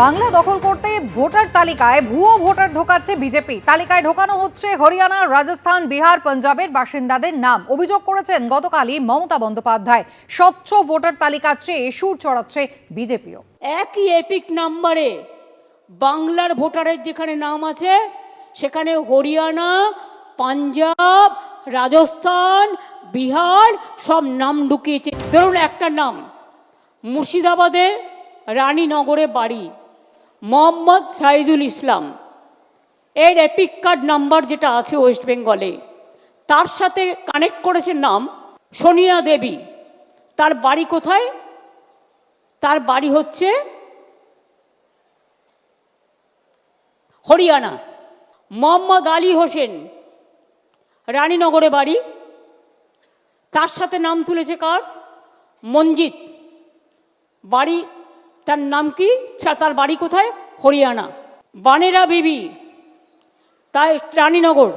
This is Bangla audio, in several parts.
বাংলা দখল করতে ভোটার তালিকায়, ভুয়ো ভোটার ঢোকাচ্ছে বিজেপি। তালিকায় ঢোকানো হচ্ছে হরিয়ানা, রাজস্থান, বিহার, পাঞ্জাবের বাসিন্দাদের নাম। অভিযোগ করেছেন গতকালই মমতা বন্দ্যোপাধ্যায়। স্বচ্ছ ভোটার তালিকা চেয়ে সুর চড়াচ্ছে বিজেপিও। একই এপিক নাম্বারে বাংলার ভোটারের যেখানে নাম আছে, সেখানে হরিয়ানা, পাঞ্জাব, রাজস্থান, বিহার সব নাম ঢুকিয়েছে। ধরুন একটা নাম, মুর্শিদাবাদে রানীনগরে বাড়ি। মোহাম্মদ সাইদুল ইসলাম। এর এপিক কার্ড নাম্বার যেটা আছে ওয়েস্ট বেঙ্গলে তার সাথে কানেক্ট করেছে নাম সোনিয়া দেবী। তার বাড়ি কোথায়? তার বাড়ি হচ্ছে হরিয়ানা। মোহাম্মদ আলী হোসেন, রানীনগরে বাড়ি। তার সাথে নাম তুলেছে কার? মঞ্জিত। বাড়ি তার নাম কি? তার বাড়ি কোথায়? হরিয়ানা। বানেরা বিবি, তাই রানীনগর।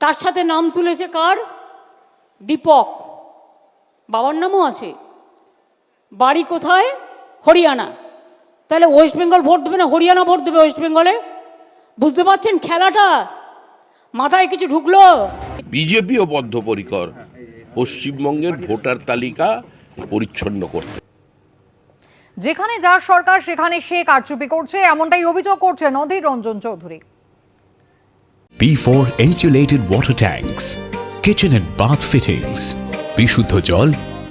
তার সাথে নাম তুলেছে কার? দীপক। বাবার নামও আছে। বাড়ি কোথায়? হরিয়ানা। তাহলে ওয়েস্ট বেঙ্গল ভোট দেবে না? হরিয়ানা ভোট দেবে ওয়েস্ট বেঙ্গলে? বুঝতে পারছেন খেলাটা? মাথায় কিছু ঢুকলো? বিজেপিও বদ্ধপরিকর। পশ্চিমবঙ্গের ভোটার তালিকা পরিচ্ছন্ন করতে। যেখানে যার সরকার সেখানে সে কারচুপি করছে এমনটাই অভিযোগ করছেন Adhir Ranjan Chowdhury. P4 insulated water tanks, kitchen and bath fittings, বিশুদ্ধ জল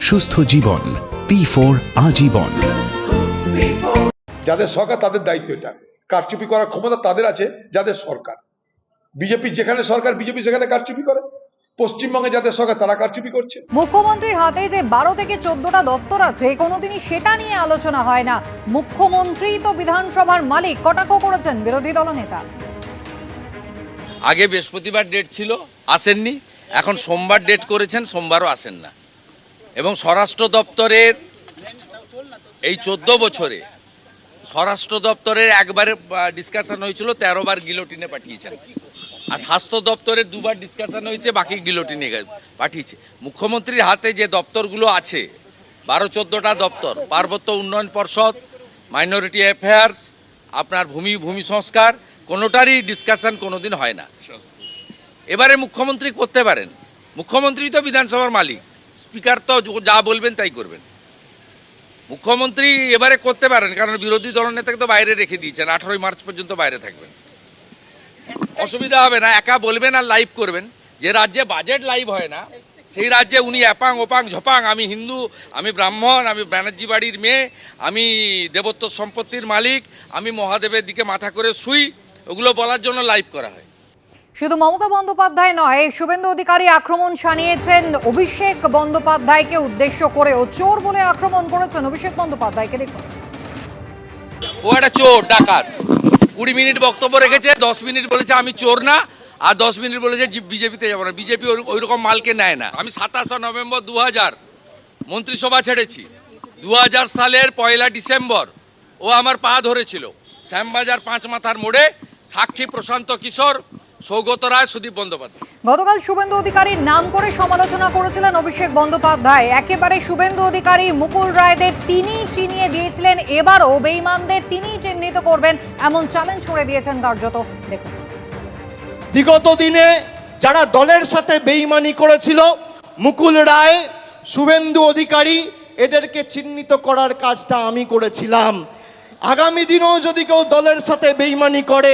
সুস্থ জীবন P4 আজীবন। যাদের সরকার তাদের দায়িত্ব এটা। কারচুপি করার ক্ষমতা তাদের আছে যাদের সরকার। বিজেপি যেখানে সরকার বিজেপি সেখানে কারচুপি করে। পশ্চিমবঙ্গে যাদের সরকার তারা কারচুপি করছে। মুখ্যমন্ত্রীর হাতে যে বারো থেকে চোদ্দটা দপ্তর আছে কোনোদিনই সেটা নিয়ে আলোচনা হয় না। মুখ্যমন্ত্রী তো বিধানসভার মালিক কটাক্ষ করেছেন বিরোধী দলনেতা? আগে বৃহস্পতিবার ডেট ছিল আসেননি। এখন সোমবার ডেট করেছেন সোমবারও আসেন না। এবং স্বরাষ্ট্র দপ্তরের এই চোদ্দ বছরে স্বরাষ্ট্র দপ্তরের একবারে ডিসকাশন হয়েছিল তেরো বার গিলোটিনে পাঠিয়েছেন। আর স্বাস্থ্য দপ্তরের দুবার ডিসকাশন হয়েছে, বাকি গিলোটিনে পাঠিয়েছে। মুখ্যমন্ত্রীর হাতে যে দপ্তরগুলো আছে, বারো চোদ্দোটা দপ্তর, পার্বত্য উন্নয়ন পর্ষদ মাইনরিটি অ্যাফেয়ার্স আপনার ভূমি ভূমি সংস্কার, কোনোটারই ডিসকাশন কোনোদিন হয় না। এবারে মুখ্যমন্ত্রী করতে পারেন। মুখ্যমন্ত্রী তো বিধানসভার মালিক। স্পিকার তো যা বলবেন তাই করবেন। মুখ্যমন্ত্রী এবারে করতে পারেন, কারণ বিরোধী দলনেতাকে তো বাইরে রেখে দিয়েছেন। আঠারোই মার্চ পর্যন্ত বাইরে থাকবেন। অসুবিধা হবে না একা বলবেন আর লাইভ করবেন। যে রাজ্যে বাজেট লাইভ হয় না সেই রাজ্যে উনি অ্যাপাং ওপাং ঝপাং আমি হিন্দু আমি ব্রাহ্মণ আমি ব্যানার্জি বাড়ির মেয়ে আমি দেবত্ব সম্পত্তির মালিক আমি মহাদেবের দিকে মাথা করে শুই ওগুলো বলার জন্য লাইভ করা হয়। শুধু মমতা বন্দ্যোপাধ্যায় নয় শুভেন্দু অধিকারী আক্রমণ সানিয়েছেন অভিষেক বন্দ্যোপাধ্যায়কে উদ্দেশ্য করেও চোর বলে আক্রমণ করেছেন অভিষেক বন্দ্যোপাধ্যায়কে দেখুন। ও একটা চোর, ডাকাত। কুড়ি মিনিট বক্তব্য রেখেছে, দশ মিনিট বলেছে আমি চোর না, আর দশ মিনিট বলেছে বিজেপিতে যাব না। বিজেপি ওই রকম মালকে নেয় না। আমি সাতাশে নভেম্বর দু হাজার মন্ত্রিসভা ছেড়েছি। দু হাজার সালের পয়লা ডিসেম্বর ও আমার পা ধরেছিল। শ্যামবাজার পাঁচ মাথার মোড়ে সাক্ষী প্রশান্ত কিশোর সৌগত রায় সুদীপ বন্দ্যোপাধ্যায়। গতকাল শুভেন্দু অধিকারীর নাম করে সমালোচনা করেছিলেন অভিষেক বন্দ্যোপাধ্যায়। একেবারে শুভেন্দু অধিকারী মুকুল রায়দের তিনি চিনিয়ে দিয়েছিলেন। এবারও বেইমানদের তিনিই চিহ্নিত করবেন। এমন চ্যালেঞ্জ ছুড়ে দিয়েছেন কার্যত। দেখুন। বিগত দিনে যারা দলের সাথে বেইমানি করেছিল মুকুল রায় শুভেন্দু অধিকারী এদেরকে চিহ্নিত করার কাজটা আমি করেছিলাম। আগামী দিনেও যদি কেউ দলের সাথে বেইমানি করে